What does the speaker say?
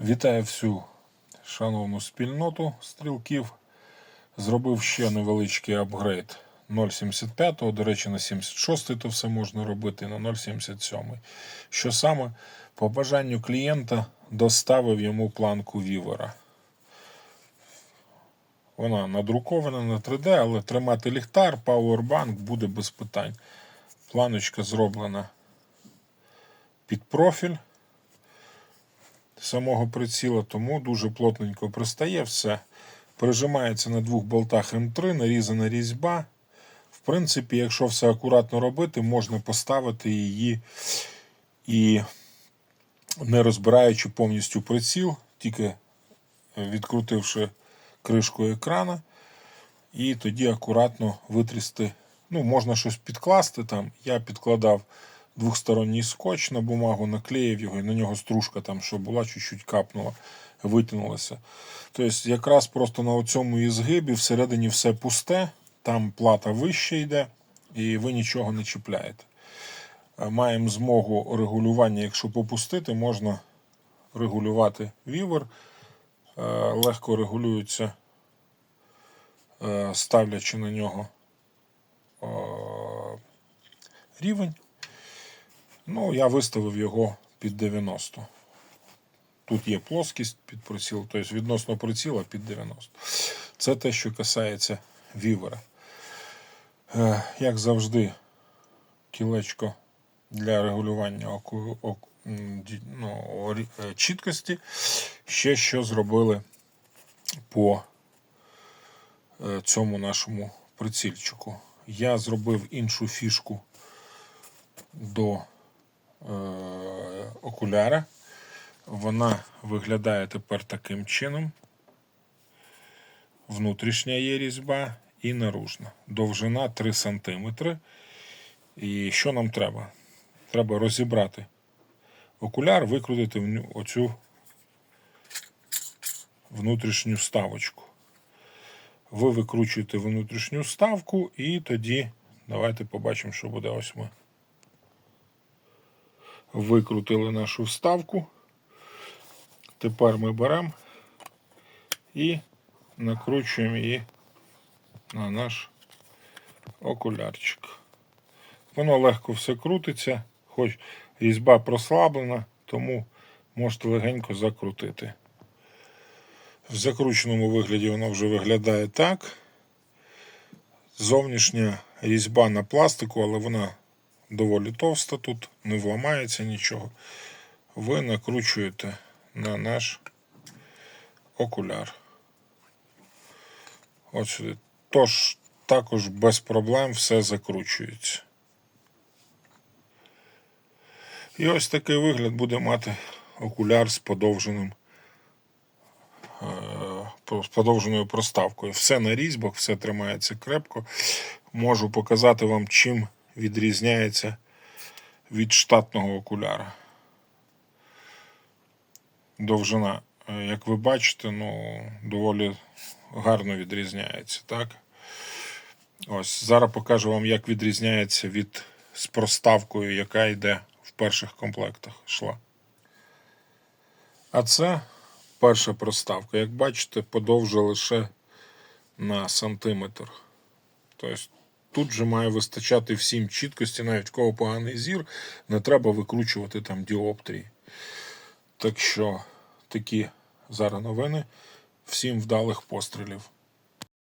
Вітаю всю шановну спільноту стрілків. Зробив ще невеличкий апгрейд 0,75, до речі, на 76 то все можна робити, на 0,77. Що саме по бажанню клієнта доставив йому планку вівера. Вона надрукована на 3D, але тримати ліхтар, пауербанк буде без питань. Планочка зроблена під профіль самого приціла, тому дуже плотненько пристає все. Прижимається на двох болтах М3, нарізана різьба. В принципі, якщо все акуратно робити, можна поставити її і не розбираючи повністю приціл, тільки відкрутивши кришку екрана, і тоді акуратно витрісти. Ну, можна щось підкласти там. Я підкладав двохсторонній скотч на бумагу, наклеїв його, і на нього стружка там, що була, чуть-чуть капнула, витягнулася. Тобто, якраз просто на цьому ізгибі всередині все пусте, там плата вище йде, і ви нічого не чіпляєте. Е, Маємо змогу регулювання, якщо попустити, можна регулювати вівер. Е, Легко регулюється, е, ставлячи на нього рівень. Ну, я виставив його під 90. Тут є плоскість під приціл, тобто відносно приціла під 90. Це те, що касається вівера. Е, Як завжди, кілечко для регулювання ну, е, чіткості. Ще що зробили по е, цьому нашому прицільчику. Я зробив іншу фішку до окуляра. Вона виглядає тепер таким чином. Внутрішня є різьба і наружна. Довжина 3 см. І що нам треба? Треба розібрати окуляр, викрутити оцю внутрішню ставочку. Ви викручуєте внутрішню ставку, і тоді давайте побачимо, що буде ось ми викрутили нашу вставку. Тепер ми беремо і накручуємо її на наш окулярчик. Воно легко все крутиться, хоч різьба прослаблена, тому можете легенько закрутити. В закрученому вигляді воно вже виглядає так. Зовнішня різьба на пластику, але вона доволі товста тут, не вламається нічого. Ви накручуєте на наш окуляр. От сюди. Тож також без проблем все закручується. І ось такий вигляд буде мати окуляр з подовженим. е, З подовженою проставкою. Все на різьбах, все тримається крепко. Можу показати вам, чим відрізняється від штатного окуляра. Довжина, е, як ви бачите, ну, доволі гарно відрізняється. Так? Ось, зараз покажу вам, як відрізняється від з проставкою, яка йде в перших комплектах йшла. А це перша проставка. Як бачите, подовжує лише на сантиметр. Тобто тут же має вистачати всім чіткості, навіть кого поганий зір, не треба викручувати там діоптрії. Так що такі зараз новини. Всім вдалих пострілів.